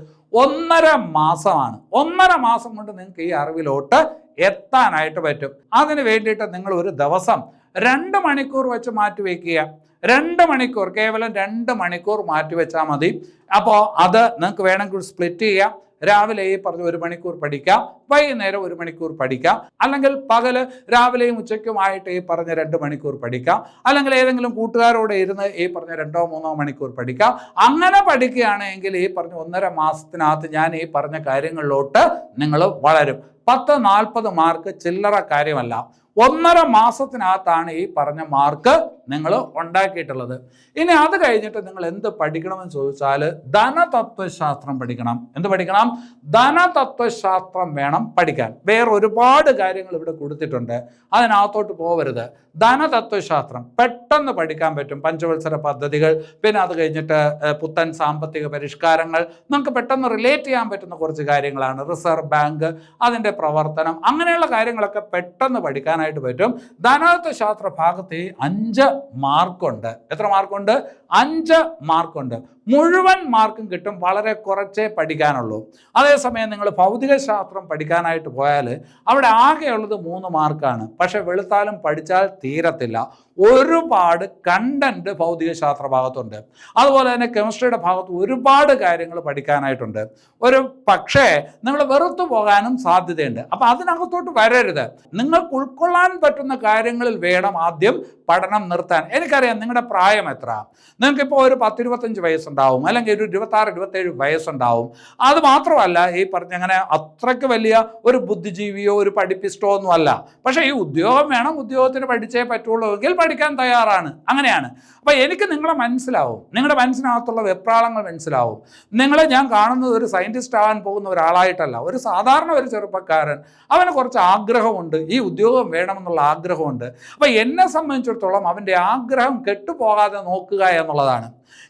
S1: ഒന്നര മാസമാണ്. ഒന്നര മാസം കൊണ്ട് നിങ്ങൾക്ക് ഈ അറിവിലോട്ട് എത്താനായിട്ട് പറ്റും. അതിന് വേണ്ടിയിട്ട് നിങ്ങൾ ഒരു ദിവസം രണ്ട് മണിക്കൂർ വെച്ച് മാറ്റി വയ്ക്കുക രണ്ട് മണിക്കൂർ കേവലം രണ്ട് മണിക്കൂർ മാറ്റിവെച്ചാൽ മതി. അപ്പോൾ അത് നിങ്ങൾക്ക് വേണമെങ്കിൽ സ്പ്ലിറ്റ് ചെയ്യാം. രാവിലെ ഈ പറഞ്ഞ ഒരു മണിക്കൂർ പഠിക്കാം. വൈകുന്നേരം ഒരു മണിക്കൂർ പഠിക്കാം. അല്ലെങ്കിൽ പകൽ രാവിലെയും ഉച്ചയ്ക്കുമായിട്ട് ഈ പറഞ്ഞ രണ്ട് മണിക്കൂർ പഠിക്കാം. അല്ലെങ്കിൽ ഏതെങ്കിലും കൂട്ടുകാരോട് ഇരുന്ന് ഈ പറഞ്ഞ രണ്ടോ മൂന്നോ മണിക്കൂർ പഠിക്കാം. അങ്ങനെ പഠിക്കുകയാണെങ്കിൽ ഈ പറഞ്ഞ ഒന്നര മാസത്തിനകത്ത് ഞാൻ ഈ പറഞ്ഞ കാര്യങ്ങളിലോട്ട് നിങ്ങൾ വളരും. പത്ത് നാൽപ്പത് മാർക്ക് ചില്ലറ കാര്യമല്ല. ഒന്നര മാസത്തിനകത്താണ് ഈ പറഞ്ഞ മാർക്ക് നിങ്ങൾ ഉണ്ടാക്കിയിട്ടുള്ളത്. ഇനി അത് കഴിഞ്ഞിട്ട് നിങ്ങൾ എന്ത് പഠിക്കണമെന്ന് ചോദിച്ചാൽ ധനതത്വശാസ്ത്രം പഠിക്കണം. എന്ത് പഠിക്കണം? ധനതത്വശാസ്ത്രം വേണം പഠിക്കാൻ. വേറെ ഒരുപാട് കാര്യങ്ങൾ ഇവിടെ കൊടുത്തിട്ടുണ്ട്. അതിനകത്തോട്ട് പോവരുത്. ധനതത്വശാസ്ത്രം പെട്ടെന്ന് പഠിക്കാൻ പറ്റും. പഞ്ചവത്സര പദ്ധതികൾ പിന്നെ അത് കഴിഞ്ഞിട്ട് പുത്തൻ സാമ്പത്തിക പരിഷ്കാരങ്ങൾ. നമുക്ക് പെട്ടെന്ന് റിലേറ്റ് ചെയ്യാൻ പറ്റുന്ന കുറച്ച് കാര്യങ്ങളാണ്. റിസർവ് ബാങ്ക് അതിന്റെ പ്രവർത്തനം അങ്ങനെയുള്ള കാര്യങ്ങളൊക്കെ പെട്ടെന്ന് പഠിക്കാനായിട്ട് പറ്റും. ധനതത്വശാസ്ത്ര ഭാഗത്ത് അഞ്ച് മാർക്കുണ്ട്. എത്ര മാർക്കുണ്ട്? അഞ്ച് മാർക്കുണ്ട്. മുഴുവൻ മാർക്കും കിട്ടും വളരെ കുറച്ചേ പഠിക്കാനുള്ളൂ. അതേസമയം നിങ്ങൾ ഭൗതികശാസ്ത്രം പഠിക്കാനായിട്ട് പോയാൽ അവിടെ ആകെയുള്ളത് മൂന്ന് മാർക്കാണ്. പക്ഷെ വെളുത്താലും പഠിച്ചാൽ തീരത്തില്ല. ഒരുപാട് കണ്ടന്റ് ഭൗതികശാസ്ത്ര ഭാഗത്തുണ്ട്. അതുപോലെ തന്നെ കെമിസ്ട്രിയുടെ ഭാഗത്ത് ഒരുപാട് കാര്യങ്ങൾ പഠിക്കാനായിട്ടുണ്ട്. ഒരു പക്ഷേ നിങ്ങൾ വെറുത്തു പോകാനും സാധ്യതയുണ്ട്. അപ്പം അതിനകത്തോട്ട് വരരുത്. നിങ്ങൾക്ക് ഉൾക്കൊള്ളാൻ പറ്റുന്ന കാര്യങ്ങളിൽ വേണം ആദ്യം പഠനം നിർത്താൻ. എനിക്കറിയാം നിങ്ങളുടെ പ്രായം എത്ര. നിങ്ങൾക്കിപ്പോൾ ഒരു പത്തിരുപത്തഞ്ച് വയസ്സുണ്ടാവും അല്ലെങ്കിൽ ഒരു ഇരുപത്താറ് ഇരുപത്തേഴ് വയസ്സുണ്ടാവും. അത് മാത്രമല്ല ഈ പറഞ്ഞങ്ങനെ അത്രയ്ക്ക് വലിയ ഒരു ബുദ്ധിജീവിയോ ഒരു പഠിപ്പിസ്റ്റോ ഒന്നും അല്ല. പക്ഷേ ഈ ഉദ്യോഗം വേണം ഉദ്യോഗത്തിന് പഠിച്ചേ പറ്റുള്ളൂ എങ്കിൽ പഠിക്കാൻ തയ്യാറാണ്. അങ്ങനെയാണ്. അപ്പോൾ എനിക്ക് നിങ്ങളെ മനസ്സിലാവും. നിങ്ങളുടെ മനസ്സിനകത്തുള്ള വെപ്രാളങ്ങൾ മനസ്സിലാവും. നിങ്ങളെ ഞാൻ കാണുന്നത് ഒരു സയന്റിസ്റ്റ് ആവാൻ പോകുന്ന ഒരാളായിട്ടല്ല. ഒരു സാധാരണ ഒരു ചെറുപ്പക്കാരൻ. അവന് കുറച്ച് ആഗ്രഹമുണ്ട്. ഈ ഉദ്യോഗം വേണമെന്നുള്ള ആഗ്രഹമുണ്ട്. അപ്പോൾ എന്നെ സംബന്ധിച്ചിടത്തോളം അവന്റെ ആഗ്രഹം കെട്ടുപോകാതെ നോക്കുക എന്നുള്ളതാണ്.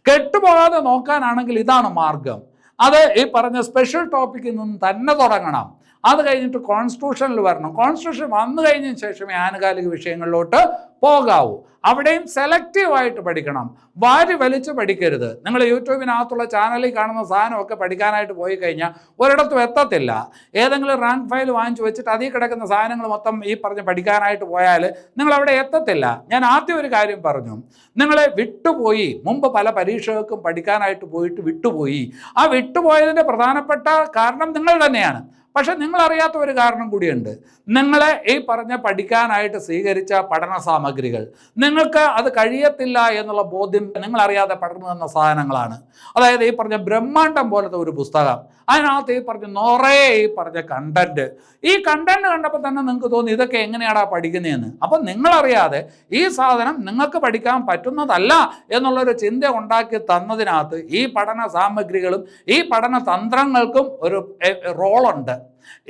S1: കെട്ടുപോകാതെ നോക്കാനാണെങ്കിൽ ഇതാണ് മാർഗം അത് ഈ പറഞ്ഞ സ്പെഷ്യൽ ടോപ്പിക്കിൽ നിന്ന് തന്നെ തുടങ്ങണം. അത് കഴിഞ്ഞിട്ട് കോൺസ്റ്റിറ്റ്യൂഷനിൽ വരണം. കോൺസ്റ്റിറ്റ്യൂഷൻ വന്നു കഴിഞ്ഞതിന് ശേഷമേ ആനുകാലിക വിഷയങ്ങളിലോട്ട് പോകാവൂ. അവിടെയും സെലക്റ്റീവായിട്ട് പഠിക്കണം. വാരി വലിച്ച് പഠിക്കരുത്. നിങ്ങൾ യൂട്യൂബിനകത്തുള്ള ചാനലിൽ കാണുന്ന സാധനമൊക്കെ പഠിക്കാനായിട്ട് പോയി കഴിഞ്ഞാൽ ഒരിടത്തും എത്തത്തില്ല. ഏതെങ്കിലും റാങ്ക് ഫയൽ വാങ്ങിച്ചു വെച്ചിട്ട് അതിൽ കിടക്കുന്ന സാധനങ്ങൾ മൊത്തം ഈ പറഞ്ഞ് പഠിക്കാനായിട്ട് പോയാൽ നിങ്ങൾ അവിടെ എത്തത്തില്ല. ഞാൻ ആദ്യം ഒരു കാര്യം പറഞ്ഞു. നിങ്ങളെ വിട്ടുപോയി. മുമ്പ് പല പരീക്ഷകൾക്കും പഠിക്കാനായിട്ട് പോയിട്ട് വിട്ടുപോയി. ആ വിട്ടുപോയതിന്റെ പ്രധാനപ്പെട്ട കാരണം നിങ്ങൾ തന്നെയാണ്. പക്ഷെ നിങ്ങളറിയാത്ത ഒരു കാരണം കൂടിയുണ്ട്. നിങ്ങളെ ഈ പറഞ്ഞ പഠിക്കാനായിട്ട് സ്വീകരിച്ച പഠന സാമഗ്രികൾ. നിങ്ങൾക്ക് അത് കഴിയത്തില്ല എന്നുള്ള ബോധ്യം നിങ്ങൾ അറിയാതെ പടർന്നു തന്ന സാധനങ്ങളാണ്. അതായത് ഈ പറഞ്ഞ ബ്രഹ്മാണ്ടം പോലത്തെ ഒരു പുസ്തകം. അതിനകത്ത് ഈ പറഞ്ഞ നിറയെ ഈ പറഞ്ഞ കണ്ടന്റ് ഈ കണ്ടന്റ് കണ്ടപ്പോൾ തന്നെ നിങ്ങൾക്ക് തോന്നി ഇതൊക്കെ എങ്ങനെയാടാ പഠിക്കുന്നതെന്ന് അപ്പം നിങ്ങളറിയാതെ ഈ സാധനം നിങ്ങൾക്ക് പഠിക്കാൻ പറ്റുന്നതല്ല എന്നുള്ളൊരു ചിന്ത ഉണ്ടാക്കി തന്നതിനകത്ത് ഈ പഠന സാമഗ്രികളും ഈ പഠന തന്ത്രങ്ങൾക്കും ഒരു റോളുണ്ട്.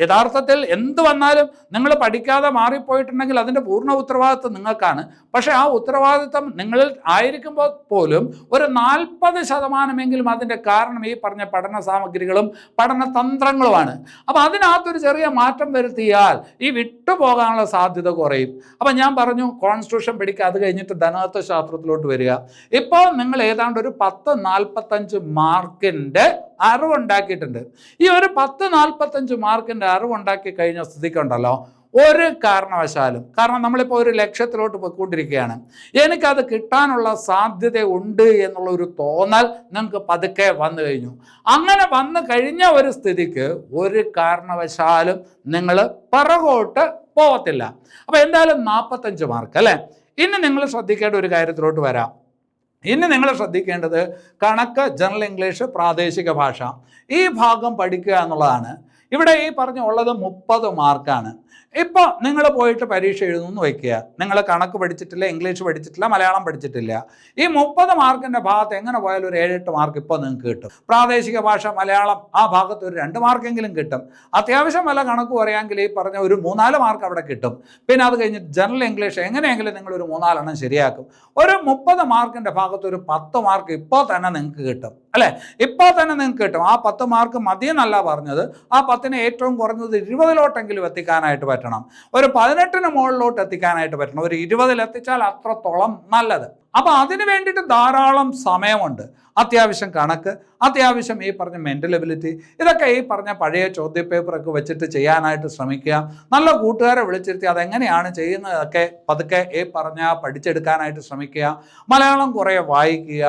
S1: യഥാർത്ഥത്തിൽ എന്ത് വന്നാലും നിങ്ങൾ പഠിക്കാതെ മാറിപ്പോയിട്ടുണ്ടെങ്കിൽ അതിന്റെ പൂർണ ഉത്തരവാദിത്വം നിങ്ങൾക്കാണ്. പക്ഷേ ആ ഉത്തരവാദിത്വം നിങ്ങളിൽ ആയിരിക്കുമ്പോൾ പോലും ഒരു നാൽപ്പത് ശതമാനമെങ്കിലും അതിന്റെ കാരണം ഈ പറഞ്ഞ പഠന സാമഗ്രികളും പഠന തന്ത്രങ്ങളുമാണ്. അപ്പോൾ അതിനകത്തൊരു ചെറിയ മാറ്റം വരുത്തിയാൽ ഈ വിട്ടുപോകാനുള്ള സാധ്യത കുറയും. അപ്പം ഞാൻ പറഞ്ഞു കോൺസ്റ്റിറ്റ്യൂഷൻ പഠിക്കുക അത് കഴിഞ്ഞിട്ട് ധനതത്വ ശാസ്ത്രത്തിലോട്ട് വരിക. ഇപ്പോൾ നിങ്ങൾ ഏതാണ്ട് ഒരു പത്ത് നാൽപ്പത്തഞ്ച് മാർക്കിന്റെ അറിവുണ്ടാക്കിയിട്ടുണ്ട് ഈ ഒരു പത്ത് നാൽപ്പത്തഞ്ച് മാർക്കിന്റെ അറിവുണ്ടാക്കി കഴിഞ്ഞ സ്ഥിതിക്കുണ്ടല്ലോ ഒരു കാരണവശാലും കാരണം നമ്മളിപ്പോൾ ഒരു ലക്ഷ്യത്തിലോട്ട് പോയിക്കൊണ്ടിരിക്കുകയാണ്. എനിക്കത് കിട്ടാനുള്ള സാധ്യത ഉണ്ട് എന്നുള്ള ഒരു തോന്നൽ നിങ്ങൾക്ക് പതുക്കെ വന്നു കഴിഞ്ഞു. അങ്ങനെ വന്നു കഴിഞ്ഞ ഒരു സ്ഥിതിക്ക് ഒരു കാരണവശാലും നിങ്ങൾ പിറകോട്ട് പോകത്തില്ല അപ്പോൾ എന്തായാലും നാൽപ്പത്തഞ്ച് മാർക്ക് അല്ലേ? ഇനി നിങ്ങൾ ശ്രദ്ധിക്കേണ്ട ഒരു കാര്യത്തിലോട്ട് വരാം. ഇനി നിങ്ങൾ ശ്രദ്ധിക്കേണ്ടത് കണക്ക് ജനറൽ ഇംഗ്ലീഷ് പ്രാദേശിക ഭാഷ. ഈ ഭാഗം പഠിക്കുക എന്നുള്ളതാണ്. ഇവിടെ ഈ പറഞ്ഞുള്ളത് മുപ്പത് മാർക്കാണ് ഇപ്പോൾ നിങ്ങൾ പോയിട്ട് പരീക്ഷ എഴുതുന്നു വയ്ക്കുക. നിങ്ങൾ കണക്ക് പഠിച്ചിട്ടില്ല ഇംഗ്ലീഷ് പഠിച്ചിട്ടില്ല മലയാളം പഠിച്ചിട്ടില്ല. ഈ മുപ്പത് മാർക്കിന്റെ ഭാഗത്ത് എങ്ങനെ പോയാലും ഒരു ഏഴെട്ട് മാർക്ക് ഇപ്പോൾ നിങ്ങൾക്ക് കിട്ടും. പ്രാദേശിക ഭാഷ മലയാളം ആ ഭാഗത്ത് ഒരു രണ്ട് മാർക്കെങ്കിലും കിട്ടും. അത്യാവശ്യം വല്ല കണക്ക് പറയാമെങ്കിൽ ഈ പറഞ്ഞ ഒരു മൂന്നാൽ മാർക്ക് അവിടെ കിട്ടും. പിന്നെ അത് കഴിഞ്ഞിട്ട് ജനറൽ ഇംഗ്ലീഷ് എങ്ങനെയെങ്കിലും നിങ്ങൾ ഒരു മൂന്നാലെണ്ണം ശരിയാക്കും. ഒരു മുപ്പത് മാർക്കിന്റെ ഭാഗത്ത് ഒരു പത്ത് മാർക്ക് ഇപ്പോൾ തന്നെ നിങ്ങൾക്ക് കിട്ടും. അല്ലേ? ഇപ്പോൾ തന്നെ നിങ്ങൾക്ക് കിട്ടും. ആ പത്ത് മാർക്ക് മതിയെന്നല്ല പറഞ്ഞത്. ആ പത്തിന് ഏറ്റവും കുറഞ്ഞത് ഇരുപതിലോട്ടെങ്കിലും എത്തിക്കാനായിട്ട് പറ്റണം. ഒരു പതിനെട്ടിന് മുകളിലോട്ട് എത്തിക്കാനായിട്ട് പറ്റണം. ഒരു ഇരുപതിൽ എത്തിച്ചാൽ അത്രത്തോളം നല്ലത്. അപ്പോൾ അതിന് വേണ്ടിയിട്ട് ധാരാളം സമയമുണ്ട്. അത്യാവശ്യം കണക്ക് അത്യാവശ്യം ഈ പറഞ്ഞ മെന്റൽ എബിലിറ്റി ഇതൊക്കെ ഈ പറഞ്ഞ പഴയ ചോദ്യപേപ്പറൊക്കെ വെച്ചിട്ട് ചെയ്യാനായിട്ട് ശ്രമിക്കുക. നല്ല കൂട്ടുകാരെ വിളിച്ചിരുത്തി അതെങ്ങനെയാണ് ചെയ്യുന്നതൊക്കെ പതുക്കെ ഈ പറഞ്ഞ പഠിച്ചെടുക്കാനായിട്ട് ശ്രമിക്കുക. മലയാളം കുറേ വായിക്കുക.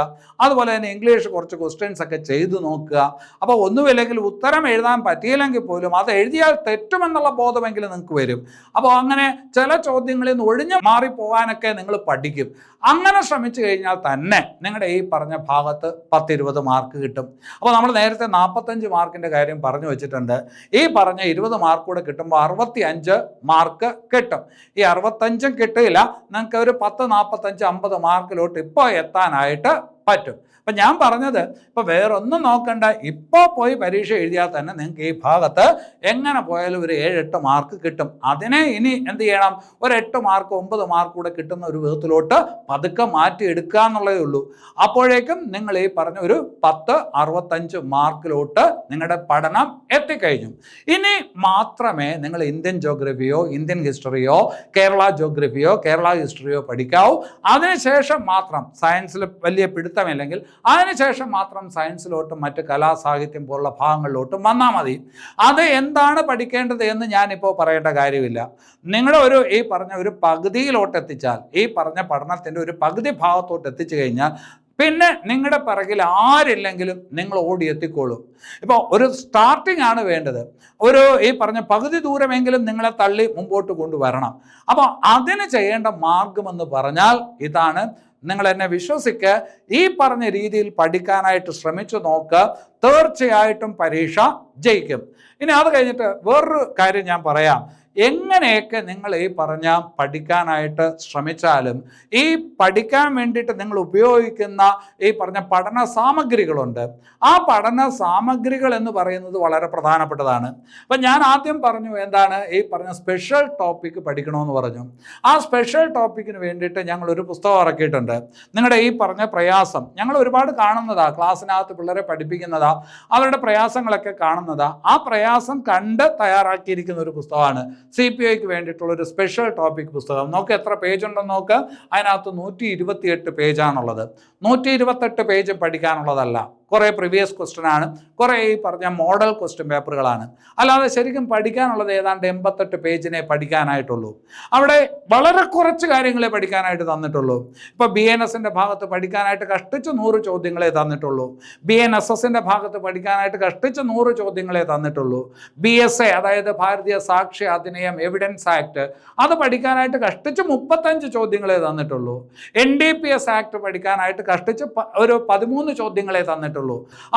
S1: അതുപോലെ തന്നെ ഇംഗ്ലീഷ് കുറച്ച് ക്വസ്റ്റ്യൻസ് ഒക്കെ ചെയ്തു നോക്കുക. അപ്പോൾ ഒന്നുമില്ലെങ്കിൽ ഉത്തരം എഴുതാൻ പറ്റിയില്ലെങ്കിൽ പോലും അത് എഴുതിയാൽ തെറ്റുമെന്നുള്ള ബോധമെങ്കിലും നിങ്ങൾക്ക് വരും. അപ്പോൾ അങ്ങനെ ചില ചോദ്യങ്ങളിൽ നിന്ന് ഒഴിഞ്ഞു മാറിപ്പോകാനൊക്കെ നിങ്ങൾ പഠിക്കും. അങ്ങനെ ശ്രമിച്ചു കഴിഞ്ഞാൽ തന്നെ നിങ്ങളുടെ ഈ പറഞ്ഞ ഭാഗത്ത് പത്തിരുപത് മാർക്ക് കിട്ടും. അപ്പോൾ നമ്മൾ നേരത്തെ നാൽപ്പത്തഞ്ച് മാർക്കിന്റെ കാര്യം പറഞ്ഞു വെച്ചിട്ടുണ്ട്. ഈ പറഞ്ഞ ഇരുപത് മാർക്ക് കൂടെ കിട്ടുമ്പോൾ അറുപത്തി അഞ്ച് മാർക്ക് കിട്ടും. ഈ അറുപത്തഞ്ചും കിട്ടില്ല നിങ്ങൾക്ക് ഒരു പത്ത് നാൽപ്പത്തഞ്ച് അമ്പത് മാർക്കിലോട്ട് ഇപ്പോൾ എത്താനായിട്ട് പറ്റും. അപ്പം ഞാൻ പറഞ്ഞത് ഇപ്പോൾ വേറൊന്നും നോക്കണ്ട. ഇപ്പോൾ പോയി പരീക്ഷ എഴുതിയാൽ തന്നെ നിങ്ങൾക്ക് ഈ ഭാഗത്ത് എങ്ങനെ പോയാലും ഒരു ഏഴ് എട്ട് മാർക്ക് കിട്ടും. അതിനെ ഇനി എന്ത് ചെയ്യണം? ഒരു എട്ട് മാർക്ക് ഒമ്പത് മാർക്ക് കൂടെ കിട്ടുന്ന ഒരു വിധത്തിലോട്ട് പതുക്കെ മാറ്റി എടുക്കുക എന്നുള്ളതേ ഉള്ളൂ. അപ്പോഴേക്കും നിങ്ങൾ ഈ പറഞ്ഞ ഒരു പത്ത് അറുപത്തഞ്ച് മാർക്കിലോട്ട് നിങ്ങളുടെ പഠനം എത്തിക്കഴിഞ്ഞു. ഇനി മാത്രമേ നിങ്ങൾ ഇന്ത്യൻ ജോഗ്രഫിയോ ഇന്ത്യൻ ഹിസ്റ്ററിയോ കേരള ജോഗ്രഫിയോ കേരള ഹിസ്റ്ററിയോ പഠിക്കാവൂ. അതിനുശേഷം മാത്രം സയൻസിൽ വലിയ പിടുത്തമില്ലെങ്കിൽ അതിനുശേഷം മാത്രം സയൻസിലോട്ടും മറ്റ് കലാസാഹിത്യം പോലുള്ള ഭാഗങ്ങളിലോട്ടും വന്നാൽ മതി. അത് എന്താണ് പഠിക്കേണ്ടത് എന്ന് ഞാനിപ്പോൾ പറയേണ്ട കാര്യമില്ല. നിങ്ങളുടെ ഒരു ഈ പറഞ്ഞ ഒരു പകുതിയിലോട്ട് എത്തിച്ചാൽ ഈ പറഞ്ഞ പഠനത്തിന്റെ ഒരു പകുതി ഭാഗത്തോട്ട് എത്തിച്ചു കഴിഞ്ഞാൽ പിന്നെ നിങ്ങളുടെ പിറകിൽ ആരില്ലെങ്കിലും നിങ്ങൾ ഓടി എത്തിക്കോളും ഇപ്പോൾ ഒരു സ്റ്റാർട്ടിംഗ് ആണ് വേണ്ടത്. ഒരു ഈ പറഞ്ഞ പകുതി ദൂരമെങ്കിലും നിങ്ങളെ തള്ളി മുമ്പോട്ട് കൊണ്ടുവരണം. അപ്പോൾ അതിന് ചെയ്യേണ്ട മാർഗമെന്ന് പറഞ്ഞാൽ ഇതാണ് നിങ്ങൾ എന്നെ വിശ്വസിക്ക്. ഈ പറഞ്ഞ രീതിയിൽ പഠിക്കാനായിട്ട് ശ്രമിച്ചു നോക്ക്. തീർച്ചയായിട്ടും പരീക്ഷ ജയിക്കും. ഇനി അത് കഴിഞ്ഞിട്ട് വേറൊരു കാര്യം ഞാൻ പറയാം. എങ്ങനെയൊക്കെ നിങ്ങൾ ഈ പറഞ്ഞ പഠിക്കാനായിട്ട് ശ്രമിച്ചാലും ഈ പഠിക്കാൻ വേണ്ടിയിട്ട് നിങ്ങൾ ഉപയോഗിക്കുന്ന ഈ പറഞ്ഞ പഠന സാമഗ്രികളുണ്ട്. ആ പഠന സാമഗ്രികൾ എന്ന് പറയുന്നത് വളരെ പ്രധാനപ്പെട്ടതാണ്. അപ്പം ഞാൻ ആദ്യം പറഞ്ഞു എന്താണ് ഈ പറഞ്ഞ സ്പെഷ്യൽ ടോപ്പിക്ക് പഠിക്കണമെന്ന് പറഞ്ഞു. ആ സ്പെഷ്യൽ ടോപ്പിക്കിന് വേണ്ടിയിട്ട് ഞങ്ങൾ ഒരു പുസ്തകം ഇറക്കിയിട്ടുണ്ട്. നിങ്ങളുടെ ഈ പറഞ്ഞ പ്രയാസം ഞങ്ങൾ ഒരുപാട് കാണുന്നതാ ക്ലാസ്സിനകത്ത് പിള്ളേരെ പഠിപ്പിക്കുന്നതാ അവരുടെ പ്രയാസങ്ങളൊക്കെ കാണുന്നതാ. ആ പ്രയാസം കണ്ട് തയ്യാറാക്കിയിരിക്കുന്ന ഒരു പുസ്തകമാണ് സി പി ഐക്ക് വേണ്ടിയിട്ടുള്ള ഒരു സ്പെഷ്യൽ ടോപ്പിക് പുസ്തകം. നോക്ക് എത്ര പേജ് ഉണ്ടെന്ന് നോക്ക്. അതിനകത്ത് നൂറ്റി ഇരുപത്തിയെട്ട് പേജാണുള്ളത്. നൂറ്റി ഇരുപത്തെട്ട് പേജ് പഠിക്കാനുള്ളതല്ല. കുറേ പ്രീവിയസ് ക്വസ്റ്റ്യൻ ആണ്. കുറേ ഈ പറഞ്ഞ മോഡൽ ക്വസ്റ്റ്യൻ പേപ്പറുകളാണ് അല്ലാതെ ശരിക്കും പഠിക്കാനുള്ളത് ഏതാണ്ട് എൺപത്തെട്ട് പേജിനെ പഠിക്കാനായിട്ടുള്ളൂ. അവിടെ വളരെ കുറച്ച് കാര്യങ്ങളെ പഠിക്കാനായിട്ട് തന്നിട്ടുള്ളൂ. ഇപ്പോൾ ബി എൻ എസിന്റെ ഭാഗത്ത് പഠിക്കാനായിട്ട് കഷ്ടിച്ച് നൂറ് ചോദ്യങ്ങളെ തന്നിട്ടുള്ളൂ. ബി എൻ എസ് എസിന്റെ ഭാഗത്ത് പഠിക്കാനായിട്ട് കഷ്ടിച്ച് നൂറ് ചോദ്യങ്ങളെ തന്നിട്ടുള്ളൂ. ബി എസ് എ അതായത് ഭാരതീയ സാക്ഷി അധിനിയം എവിഡൻസ് ആക്ട് അത് പഠിക്കാനായിട്ട് കഷ്ടിച്ച് മുപ്പത്തഞ്ച് ചോദ്യങ്ങളെ തന്നിട്ടുള്ളൂ. N D P S act പഠിക്കാനായിട്ട് കഷ്ടിച്ച് ഒരു പതിമൂന്ന് ചോദ്യങ്ങളെ തന്നിട്ടുള്ളൂ.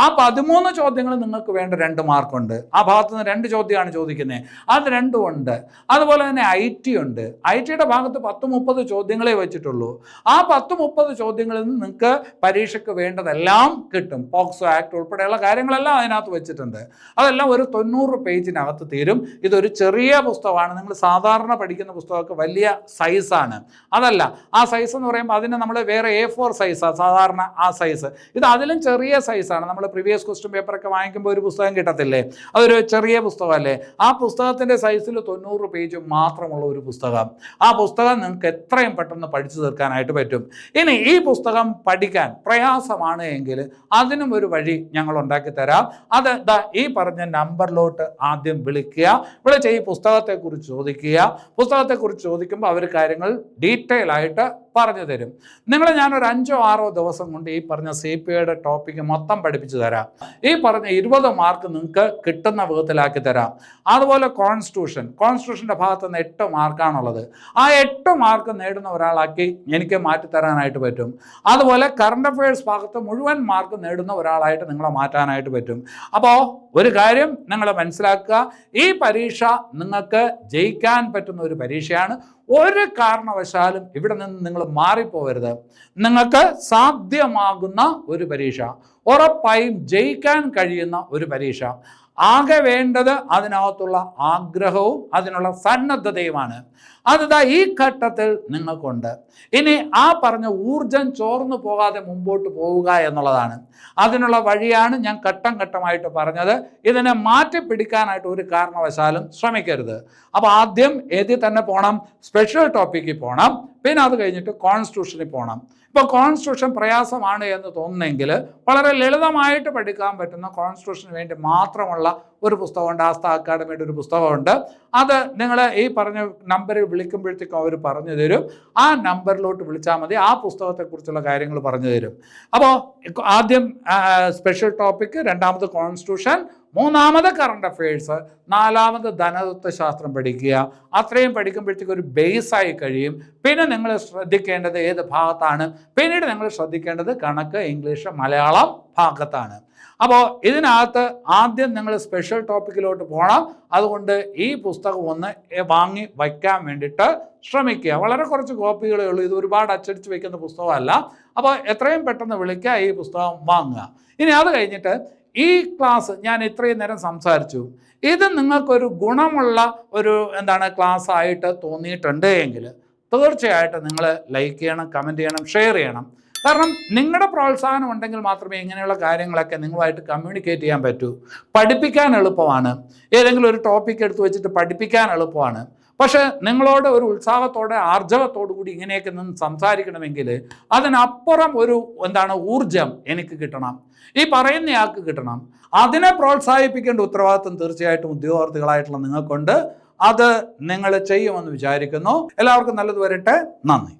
S1: ആ പതിമൂന്ന് ചോദ്യങ്ങൾ നിങ്ങൾക്ക് വേണ്ട രണ്ട് മാർക്കുണ്ട്. ആ ഭാഗത്ത് നിന്ന് രണ്ട് ചോദ്യമാണ് ചോദിക്കുന്നത് അത് രണ്ടും ഉണ്ട്. അതുപോലെ തന്നെ ഐ ടി ഉണ്ട്. ഐ ടിയുടെ ഭാഗത്ത് പത്ത് മുപ്പത് ചോദ്യങ്ങളെ വെച്ചിട്ടുള്ളൂ. ആ പത്ത് മുപ്പത് ചോദ്യങ്ങളിൽ നിന്ന് നിങ്ങൾക്ക് പരീക്ഷയ്ക്ക് വേണ്ടതെല്ലാം കിട്ടും. പോക്സോ ആക്ട് ഉൾപ്പെടെയുള്ള കാര്യങ്ങളെല്ലാം അതിനകത്ത് വെച്ചിട്ടുണ്ട്. അതെല്ലാം ഒരു തൊണ്ണൂറ് പേജിനകത്ത് തീരും. ഇതൊരു ചെറിയ പുസ്തകമാണ്. നിങ്ങൾ സാധാരണ പഠിക്കുന്ന പുസ്തകമൊക്കെ വലിയ സൈസാണ്. അതല്ല ആ സൈസ് എന്ന് പറയുമ്പോൾ അതിന് നമ്മൾ വേറെ എ ഫോർ സൈസാണ് സാധാരണ ആ സൈസ് ഇത് അതിലും ചെറിയ സൈസാണ് നമ്മൾ പ്രീവിയസ് ക്വസ്റ്റ്യൻ പേപ്പറൊക്കെ വാങ്ങിക്കുമ്പോൾ ഒരു പുസ്തകം കിട്ടത്തില്ലേ? അതൊരു ചെറിയ പുസ്തകമല്ലേ? ആ പുസ്തകത്തിന്റെ സൈസിൽ തൊണ്ണൂറ് പേജ് മാത്രമുള്ള ഒരു പുസ്തകം. ആ പുസ്തകം നിങ്ങൾക്ക് എത്രയും പെട്ടെന്ന് പഠിച്ചു തീർക്കാനായിട്ട് പറ്റും. ഇനി ഈ പുസ്തകം പഠിക്കാൻ പ്രയാസമാണ് എങ്കിൽ അതിനും ഒരു വഴി ഞങ്ങൾ ഉണ്ടാക്കി തരാം. അത് ദാ ഈ പറഞ്ഞ നമ്പറിലോട്ട് ആദ്യം വിളിക്കുക. വിളിച്ച് ഈ പുസ്തകത്തെക്കുറിച്ച് ചോദിക്കുക. പുസ്തകത്തെക്കുറിച്ച് ചോദിക്കുമ്പോൾ അവർ കാര്യങ്ങൾ ഡീറ്റെയിൽ ആയിട്ട് പറഞ്ഞു തരും. നിങ്ങളെ ഒരു അഞ്ചോ ആറോ ദിവസം കൊണ്ട് ഈ പറഞ്ഞ സി പി ഐയുടെ ടോപ്പിക്ക് മൊത്തം പഠിപ്പിച്ചു തരാം. ഈ പറഞ്ഞ ഇരുപത് മാർക്ക് നിങ്ങൾക്ക് കിട്ടുന്ന വിധത്തിലാക്കി തരാം. അതുപോലെ കോൺസ്റ്റിറ്റ്യൂഷൻ കോൺസ്റ്റിറ്റ്യൂഷന്റെ ഭാഗത്ത് നിന്ന് എട്ട് മാർക്കാണുള്ളത് ആ എട്ട് മാർക്ക് നേടുന്ന ഒരാളാക്കി എനിക്ക് മാറ്റിത്തരാനായിട്ട് പറ്റും. അതുപോലെ കറണ്ട് അഫയേഴ്സ് ഭാഗത്ത് മുഴുവൻ മാർക്ക് നേടുന്ന ഒരാളായിട്ട് നിങ്ങളെ മാറ്റാനായിട്ട് പറ്റും. അപ്പോൾ ഒരു കാര്യം നിങ്ങൾ മനസ്സിലാക്കുക. ഈ പരീക്ഷ നിങ്ങൾക്ക് ജയിക്കാൻ പറ്റുന്ന ഒരു പരീക്ഷയാണ് ഒരു കാരണവശാലും ഇവിടെ നിന്ന് നിങ്ങൾ മാറിപ്പോവരുത്. നിങ്ങൾക്ക് സാധ്യമാകുന്ന ഒരു പരീക്ഷ ഉറപ്പായും ജയിക്കാൻ കഴിയുന്ന ഒരു പരീക്ഷ. ആകെ വേണ്ടത് അതിനകത്തുള്ള ആഗ്രഹവും അതിനുള്ള സന്നദ്ധതയുമാണ്. അതിതാ ഈ ഘട്ടത്തിൽ നിങ്ങൾക്കുണ്ട്. ഇനി ആ പറഞ്ഞ ഊർജം ചോർന്നു പോകാതെ മുമ്പോട്ട് പോവുക എന്നുള്ളതാണ്. അതിനുള്ള വഴിയാണ് ഞാൻ ഘട്ടം ഘട്ടമായിട്ട് പറഞ്ഞത്. ഇതിനെ മാറ്റിപ്പിടിക്കാനായിട്ട് ഒരു കാരണവശാലും ശ്രമിക്കരുത്. അപ്പോൾ ആദ്യം ഏതിൽ തന്നെ പോകണം സ്പെഷ്യൽ ടോപ്പിക്കിൽ പോകണം പിന്നെ അത് കഴിഞ്ഞിട്ട് കോൺസ്റ്റിറ്റ്യൂഷനിൽ പോകണം ഇപ്പോൾ കോൺസ്റ്റിറ്റ്യൂഷൻ പ്രയാസമാണ് എന്ന് തോന്നുന്നെങ്കിൽ വളരെ ലളിതമായിട്ട് പഠിക്കാൻ പറ്റുന്ന കോൺസ്റ്റിറ്റ്യൂഷന് വേണ്ടി മാത്രമുള്ള ഒരു പുസ്തകമുണ്ട് ആസ്ഥ അക്കാഡമിയുടെ ഒരു പുസ്തകമുണ്ട്. അത് നിങ്ങൾ ഈ പറഞ്ഞ നമ്പറിൽ വിളിക്കുമ്പോഴത്തേക്കും അവർ പറഞ്ഞു തരും. ആ നമ്പറിലോട്ട് വിളിച്ചാൽ മതി ആ പുസ്തകത്തെക്കുറിച്ചുള്ള കാര്യങ്ങൾ പറഞ്ഞു തരും. അപ്പോൾ ആദ്യം സ്പെഷ്യൽ ടോപ്പിക് രണ്ടാമത് കോൺസ്റ്റിറ്റ്യൂഷൻ മൂന്നാമത് കറണ്ട് അഫയേഴ്സ് നാലാമത് ധനതത്വ ശാസ്ത്രം പഠിക്കുക. അത്രയും പഠിക്കുമ്പോഴത്തേക്ക് ഒരു ബേസായി കഴിയും. പിന്നെ നിങ്ങൾ ശ്രദ്ധിക്കേണ്ടത് ഏത് ഭാഗത്താണ്? പിന്നീട് നിങ്ങൾ ശ്രദ്ധിക്കേണ്ടത് കണക്ക് ഇംഗ്ലീഷ് മലയാളം ഭാഗത്താണ്. അപ്പോൾ ഇതിനകത്ത് ആദ്യം നിങ്ങൾ സ്പെഷ്യൽ ടോപ്പിക്കിലോട്ട് പോകണം അതുകൊണ്ട് ഈ പുസ്തകം ഒന്ന് വാങ്ങി വയ്ക്കാൻ വേണ്ടിയിട്ട് ശ്രമിക്കുക. വളരെ കുറച്ച് കോപ്പികളേ ഉള്ളൂ. ഇത് ഒരുപാട് അച്ചടിച്ച് വയ്ക്കുന്ന പുസ്തകമല്ല. അപ്പോൾ എത്രയും പെട്ടെന്ന് വിളിക്കുക ഈ പുസ്തകം വാങ്ങുക. ഇനി അത് കഴിഞ്ഞിട്ട് ഈ ക്ലാസ് ഞാൻ ഇത്രയും നേരം സംസാരിച്ചു. ഇത് നിങ്ങൾക്കൊരു ഗുണമുള്ള ഒരു എന്താണ് ക്ലാസ് ആയിട്ട് തോന്നിയിട്ടുണ്ട് എങ്കിൽ തീർച്ചയായിട്ടും നിങ്ങൾ ലൈക്ക് ചെയ്യണം കമന്റ് ചെയ്യണം ഷെയർ ചെയ്യണം. കാരണം നിങ്ങളുടെ പ്രോത്സാഹനം ഉണ്ടെങ്കിൽ മാത്രമേ ഇങ്ങനെയുള്ള കാര്യങ്ങളൊക്കെ നിങ്ങളുമായിട്ട് കമ്മ്യൂണിക്കേറ്റ് ചെയ്യാൻ പറ്റൂ. പഠിപ്പിക്കാൻ എളുപ്പമാണ്. ഏതെങ്കിലും ഒരു ടോപ്പിക് എടുത്തു വെച്ചിട്ട് പഠിപ്പിക്കാൻ എളുപ്പമാണ്. പക്ഷേ നിങ്ങളോട് ഒരു ഉത്സാഹത്തോടെ ആർജവത്തോടു കൂടി ഇങ്ങനെയൊക്കെ നിന്ന് സംസാരിക്കണമെങ്കിൽ അതിനപ്പുറം ഒരു എന്താണ് ഊർജം എനിക്ക് കിട്ടണം. ഈ പറയുന്നയാൾക്ക് കിട്ടണം. അതിനെ പ്രോത്സാഹിപ്പിക്കേണ്ട ഉത്തരവാദിത്വം തീർച്ചയായിട്ടും ഉദ്യോഗാർത്ഥികളായിട്ടുള്ള നിങ്ങൾക്കുണ്ട്. അത് നിങ്ങൾ ചെയ്യുമെന്ന് വിചാരിക്കുന്നു. എല്ലാവർക്കും നല്ലത് വരട്ടെ. നന്ദി.